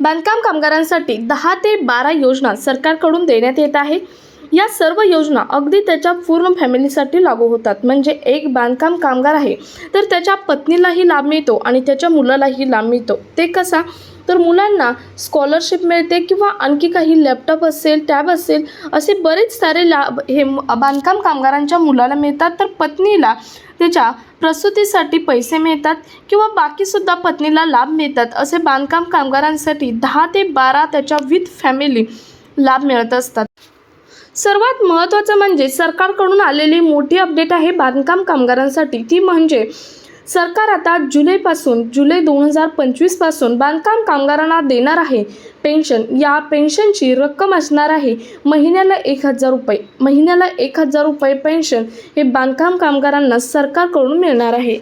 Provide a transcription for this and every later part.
बांधकाम कामगारांसाठी दहा ते बारा योजना सरकारकडून देण्यात येत आहे. या सर्व योजना अगदी त्याच्या पूर्ण फॅमिलीसाठी लागू होतात. म्हणजे एक बांधकाम कामगार आहे तर त्याच्या पत्नीलाही लाभ मिळतो आणि त्याच्या मुलालाही लाभ मिळतो. ते कसा? तर मुलांना स्कॉलरशिप मिळते किंवा आणखी काही लॅपटॉप असेल टॅब असेल असे बरेच सारे लाभ हे बांधकाम कामगारांच्या मुलाला मिळतात. तर पत्नीला त्याच्या प्रसूतीसाठी पैसे मिळतात किंवा बाकीसुद्धा पत्नीला लाभ मिळतात. असे बांधकाम कामगारांसाठी दहा ते बारा त्याच्या विथ फॅमिली लाभ मिळत असतात. सर्वात महत्त्वाचं म्हणजे सरकारकडून आलेली मोठी अपडेट आहे बांधकाम कामगारांसाठी. ती म्हणजे सरकार आता जुलैपासून जुलै दोन हजार पंचवीसपासून बांधकाम कामगारांना देणार आहे. पेन्शन या पेन्शनची रक्कम असणार आहे. महिन्याला एक हजार रुपये महिन्याला एक हजार रुपये पेन्शन हे बांधकाम कामगारांना सरकारकडून मिळणार आहे.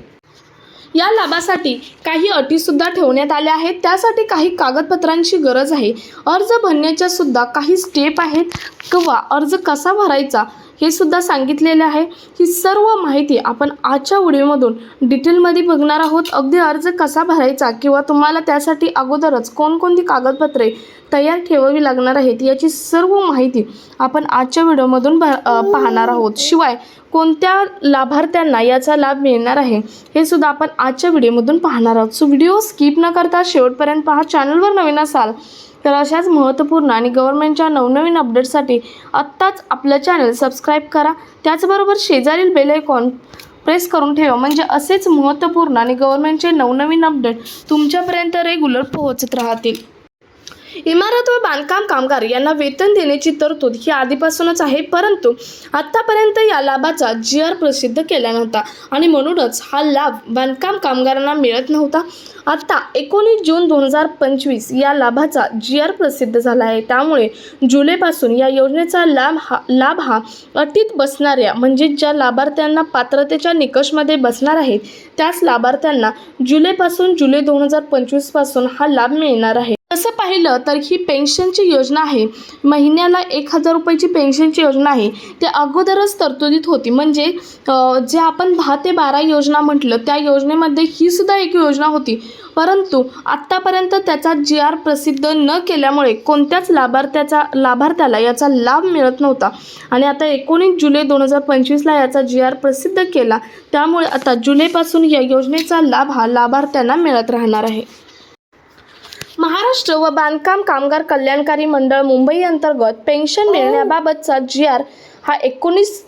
या लाभासाठी काही अटीसुद्धा ठेवण्यात आल्या आहेत. त्यासाठी काही कागदपत्रांची गरज आहे. अर्ज भरण्याच्या सुद्धा काही स्टेप आहेत. किंवा अर्ज कसा भरायचा? हे सुद्धा सांगितलेले आहे. ही सर्व माहिती आपण आजच्या व्हिडिओमधून डिटेलमध्ये बघणार आहोत. अगदी अर्ज कसा भरायचा किंवा तुम्हाला त्यासाठी अगोदरच कोणकोणती कागदपत्रे तयार ठेवावी लागणार आहेत याची सर्व माहिती आपण आजच्या व्हिडिओमधून भ पाहणार आहोत. शिवाय कोणत्या लाभार्थ्यांना याचा लाभ मिळणार आहे हे सुद्धा आपण आजच्या व्हिडिओमधून पाहणार आहोत. सो व्हिडिओ स्किप न करता शेवटपर्यंत पहा. चॅनलवर नवीन असाल तर अशाच महत्त्वपूर्ण आणि गव्हर्नमेंटच्या नवनवीन अपडेट्ससाठी आत्ताच आपलं चॅनल सबस्क्राईब करा. त्याचबरोबर शेजारील बेल आयकॉन प्रेस करून ठेवा. म्हणजे असेच महत्त्वपूर्ण आणि गव्हर्नमेंटचे नवनवीन अपडेट तुमच्यापर्यंत रेग्युलर पोहोचत राहतील. इमारत व बांधकाम कामगार यांना वेतन देण्याची तरतूद ही आधीपासूनच आहे परंतु आत्तापर्यंत या लाभाचा जी आर प्रसिद्ध केला नव्हता आणि म्हणूनच हा लाभ बांधकाम कामगारांना मिळत नव्हता. आत्ता एकोणीस जून दोन हजार पंचवीस या लाभाचा जी आर प्रसिद्ध झाला आहे. त्यामुळे जुलैपासून या योजनेचा लाभ हा लाभ हा अटीत बसणाऱ्या म्हणजे ज्या लाभार्थ्यांना पात्रतेच्या निकषमध्ये बसणार आहेत त्याच लाभार्थ्यांना जुलैपासून जुलै दोन हजार पंचवीसपासून हा लाभ मिळणार आहे. तसं पाहिलं तर ही पेन्शनची योजना आहे. महिन्याला एक हजार रुपयाची पेन्शनची योजना आहे. ते अगोदरच तरतुदीत होती. म्हणजे जे आपण दहा ते बारा योजना म्हटलं त्या योजनेमध्ये ही सुद्धा एक योजना होती. परंतु आत्तापर्यंत त्याचा जी आर प्रसिद्ध न केल्यामुळे कोणत्याच लाभार्थ्याचा लाभार्थ्याला याचा लाभ मिळत नव्हता. आणि आता एकोणीस जुलै दोन हजार पंचवीसला याचा जी आर प्रसिद्ध केला. त्यामुळे आता जुलैपासून या योजनेचा लाभ हा लाभार्थ्यांना मिळत राहणार आहे. महाराष्ट्र व बांधकाम कामगार कल्याणकारी मंडळ मुंबई अंतर्गत पेन्शन मिळण्याबाबतचा जी आर हा एकोणीस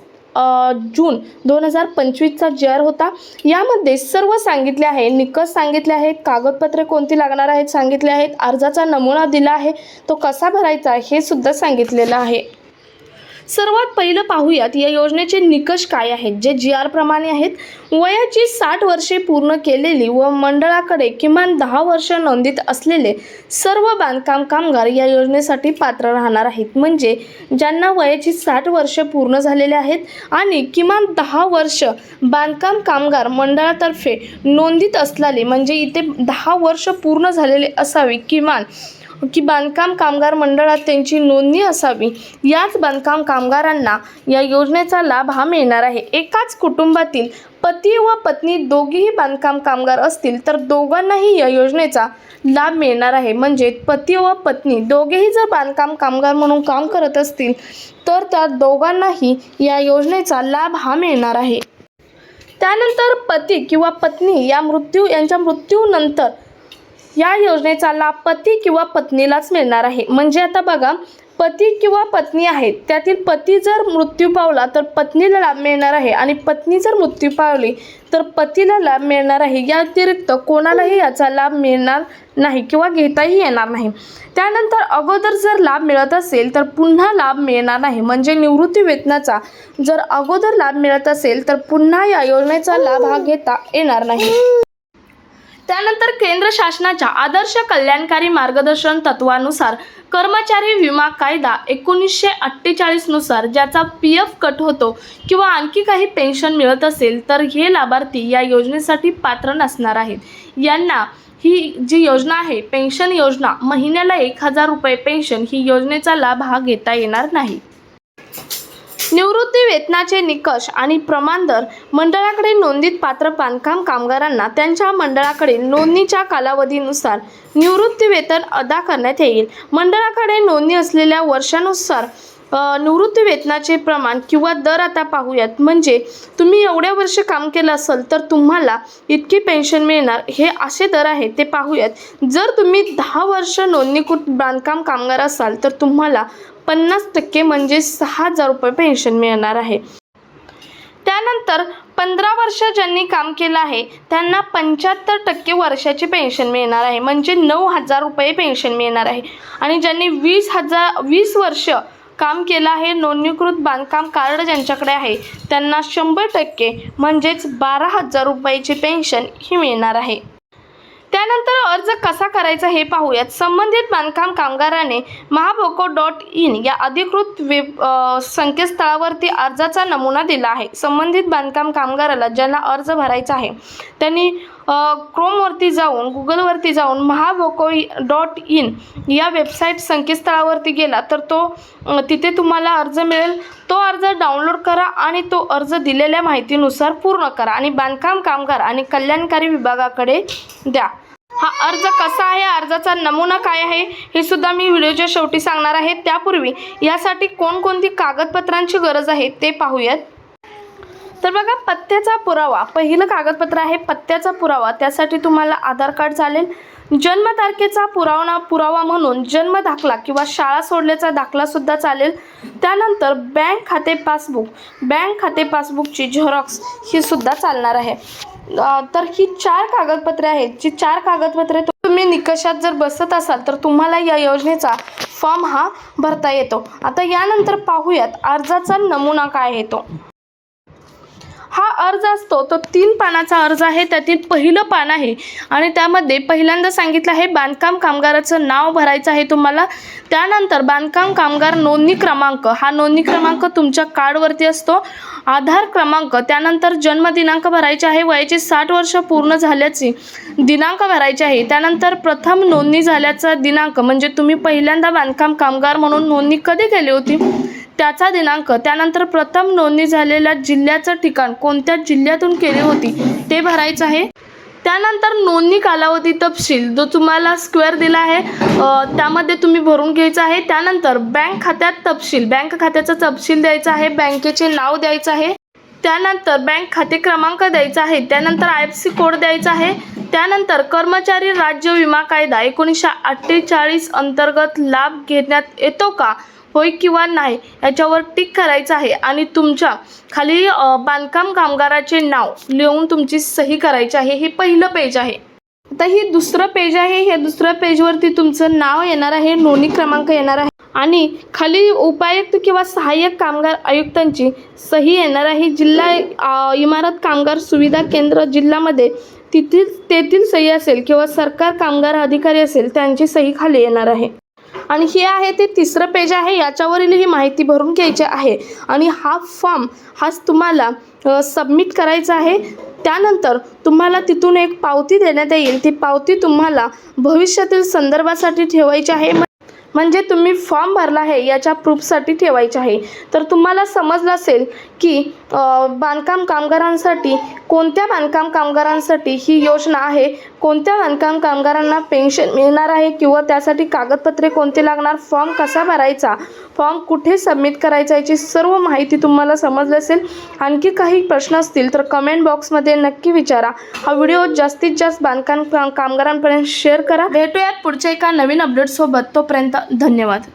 जून दोन हजार पंचवीसचा जी आर होता. यामध्ये सर्व सांगितले आहे निकष सांगितले आहेत कागदपत्रे कोणती लागणार आहेत सांगितले आहेत अर्जाचा नमुना दिला आहे तो कसा भरायचा हे सुद्धा सांगितलेलं आहे. सर्वात पहिलं पाहूयात या योजनेचे निकष काय आहेत? जे जी आर प्रमाणे आहेत वयाची साठ वर्षे पूर्ण केलेली व मंडळाकडे किमान दहा वर्ष नोंदीत असलेले सर्व बांधकाम कामगार या योजनेसाठी पात्र राहणार आहेत. म्हणजे ज्यांना वयाची साठ वर्ष पूर्ण झालेले आहेत आणि किमान दहा वर्ष बांधकाम कामगार मंडळातर्फे नोंदीत असलेले म्हणजे इथे दहा वर्ष पूर्ण झालेले असावे किमान की बांधकाम कामगार मंडळात त्यांची नोंदणी असावी. याच बांधकाम कामगारांना या योजनेचा लाभ हा मिळणार आहे. एकाच कुटुंबातील पती व पत्नी दोघीही बांधकाम कामगार असतील तर दोघांनाही या योजनेचा लाभ मिळणार आहे. म्हणजे पती व पत्नी दोघेही जर बांधकाम कामगार म्हणून काम करत असतील तर त्या दोघांनाही या योजनेचा लाभ हा मिळणार आहे. त्यानंतर पती किंवा पत्नी या मृत्यू यांच्या मृत्यूनंतर या योजनेचा लाभ पती किंवा पत्नीलाच मिळणार आहे. म्हणजे आता बघा पती किंवा पत्नी आहेत त्यातील पती जर मृत्यू पावला तर पत्नीला लाभ मिळणार आहे आणि पत्नी जर मृत्यू पावली तर पतीला लाभ मिळणार आहे. या व्यतिरिक्त कोणालाही याचा लाभ मिळणार नाही किंवा घेताही येणार नाही. त्यानंतर अगोदर जर लाभ मिळत असेल तर पुन्हा लाभ मिळणार नाही. म्हणजे निवृत्ती वेतनाचा जर अगोदर लाभ मिळत असेल तर पुन्हा या योजनेचा लाभ हा घेता येणार नाही. त्यानंतर केंद्र शासनाच्या आदर्श कल्याणकारी मार्गदर्शन तत्वानुसार कर्मचारी विमा कायदा एकोणीसशे अठ्ठेचाळीसनुसार ज्याचा पी एफ कट होतो किंवा आणखी काही पेन्शन मिळत असेल तर हे लाभार्थी या योजनेसाठी पात्र नसणार आहेत. यांना ही जी योजना आहे पेन्शन योजना महिन्याला एक हजार रुपये पेन्शन ही योजनेचा लाभ हा घेता येणार नाही. निवृत्ती वेतनाचे निकष आणि प्रमाणदर मंडळाकडे नोंदीत पात्र बांधकाम कामगारांना त्यांच्या मंडळाकडील नोंदणीच्या कालावधीनुसार निवृत्ती वेतन अदा करण्यात येईल. मंडळाकडे नोंदणी असलेल्या वर्षानुसार निवृत्ती वेतनाचे प्रमाण किंवा दर आता पाहूयात. म्हणजे तुम्ही एवढ्या वर्ष काम केलं असेल तर तुम्हाला इतकी पेन्शन मिळणार. हे असे दर आहेत ते पाहूयात. जर तुम्ही दहा वर्ष नोंदणीकृत बांधकाम कामगार असाल तर तुम्हाला पन्नास टक्के म्हणजे सहा हजार रुपये पेन्शन मिळणार आहे. त्यानंतर पंधरा वर्ष ज्यांनी काम केलं आहे त्यांना पंच्याहत्तर टक्के वर्षाची पेन्शन मिळणार आहे. म्हणजे नऊ हजार रुपये पेन्शन मिळणार आहे. आणि ज्यांनी वीस हजार वीस वर्ष काम केलं आहे. नोंदणीकृत बांधकाम कार्ड ज्यांच्याकडे आहे त्यांना शंभर टक्के म्हणजेच बारा हजार रुपयाची पेन्शन ही मिळणार आहे. त्यानंतर अर्ज कसा करायचा हे पाहूयात. संबंधित बांधकाम कामगाराने महाभोको डॉट इन या अधिकृत वेब संकेतस्थळावरती अर्जाचा नमुना दिला आहे. संबंधित बांधकाम कामगाराला ज्यांना अर्ज भरायचा आहे त्यांनी क्रोमवरती जाऊन गुगलवरती जाऊन महाबोको डॉट इन या वेबसाईट संकेतस्थळावरती गेला तर तो तिथे तुम्हाला अर्ज मिळेल. तो अर्ज डाउनलोड करा आणि तो अर्ज दिलेल्या माहितीनुसार पूर्ण करा आणि बांधकाम कामगार आणि कल्याणकारी विभागाकडे द्या. हा अर्ज कसा आहे? अर्जाचा नमुना काय आहे? हे सुद्धा मी व्हिडिओच्या शेवटी सांगणार आहे. त्यापूर्वी यासाठी कोणकोणती कागदपत्रांची गरज आहे ते पाहूयात. तर बघा पत्त्याचा पुरावा. पहिलं कागदपत्र आहे पत्त्याचा पुरावा. त्यासाठी तुम्हाला आधार कार्ड चालेल. जन्मतारखेचा पुरावा पुरावा म्हणून जन्म दाखला किंवा शाळा सोडल्याचा दाखला सुद्धा चालेल. त्यानंतर बँक खाते पासबुक. बँक खाते पासबुकची झेरॉक्स ही सुद्धा चालणार आहे. तर ही चार कागदपत्रे आहेत. जी चार कागदपत्रे तुम्ही निकषात जर बसत असाल तर तुम्हाला या योजनेचा फॉर्म हा भरता येतो. आता यानंतर पाहूयात अर्जाचा नमुना काय येतो हा अर्ज असतो तो तीन पानाचा अर्ज आहे त्यातील पहिलं पान आहे. आणि त्यामध्ये पहिल्यांदा सांगितलं आहे बांधकाम कामगाराचं नाव भरायचं आहे तुम्हाला. त्यानंतर बांधकाम कामगार नोंदणी क्रमांक हा नोंदणी क्रमांक तुमच्या कार्डवरती असतो. आधार क्रमांक त्यानंतर जन्मदिनांक भरायचे आहे वयाची साठ वर्ष पूर्ण झाल्याची दिनांक भरायचे आहे. त्यानंतर प्रथम नोंदणी झाल्याचा दिनांक म्हणजे तुम्ही पहिल्यांदा बांधकाम कामगार म्हणून नोंदणी कधी केली होती? त्याचा दिनांक त्यानंतर प्रथम नोंदणी झालेल्या जिल्ह्याचं ठिकाण कोणत्या जिल्ह्यातून केली होती ते भरायचं आहे. त्यानंतर नोंदणी कालावधी तपशील जो तुम्हाला स्क्वेअर दिला आहे त्यामध्ये तुम्ही भरून घ्यायचं आहे. त्यानंतर बँक खात्यात तपशील बँक खात्याचा तपशील द्यायचा आहे बँकेचे नाव द्यायचं आहे. त्यानंतर बँक खाते क्रमांक द्यायचा आहे त्यानंतर आय एफ सी कोड द्यायचा आहे. त्यानंतर कर्मचारी राज्य विमा कायदा एकोणीसशे अठ्ठेचाळीस अंतर्गत लाभ घेण्यात येतो का? होय किंवा नाही याच्यावर टिक करायचं आहे. आणि तुमच्या खाली बांधकाम कामगाराचे नाव लिहून तुमची सही करायची आहे. हे पहिलं पेज आहे. आता ही दुसरं पेज आहे. हे दुसऱ्या पेजवरती तुमचं नाव येणार आहे. नोंदणी क्रमांक येणार आहे. आणि खाली उपायुक्त किंवा सहाय्यक कामगार आयुक्तांची सही येणार आहे. जिल्हा इमारत कामगार सुविधा केंद्र जिल्ह्यामध्ये तिथील तेथील सही असेल किंवा सरकार कामगार अधिकारी असेल त्यांची सही खाली येणार आहे. आणि हे आहे ते तिसरं पेज आहे. याच्यावरील ही माहिती भरून घ्यायची आहे. आणि हा फॉर्म हाच तुम्हाला सबमिट करायचा आहे. त्यानंतर तुम्हाला तिथून एक पावती देण्यात येईल. ती पावती तुम्हाला भविष्यातील संदर्भासाठी ठेवायची आहे. म्हणजे तुम्ही फॉर्म भरला आहे याच्या प्रूफसाठी ठेवायचे आहे. तर तुम्हाला समजलं असेल की बांधकाम कामगारांसाठी कोणत्या बांधकाम कामगारांसाठी ही योजना आहे? कोणत्या बांधकाम कामगारांना पेन्शन मिळणार आहे? किंवा त्यासाठी कागदपत्रे कोणते लागणार? फॉर्म कसा भरायचा? फॉर्म कुठे सबमिट करायचा? याची सर्व माहिती तुम्हाला समजली असेल. आणखी काही प्रश्न असतील तर कमेंट बॉक्समध्ये नक्की विचारा. हा व्हिडिओ जास्तीत जास्त बांधकाम काम- कामगारांपर्यंत शेअर करा. भेटूयात पुढच्या एका नवीन अपडेटसोबत तोपर्यंत धन्यवाद.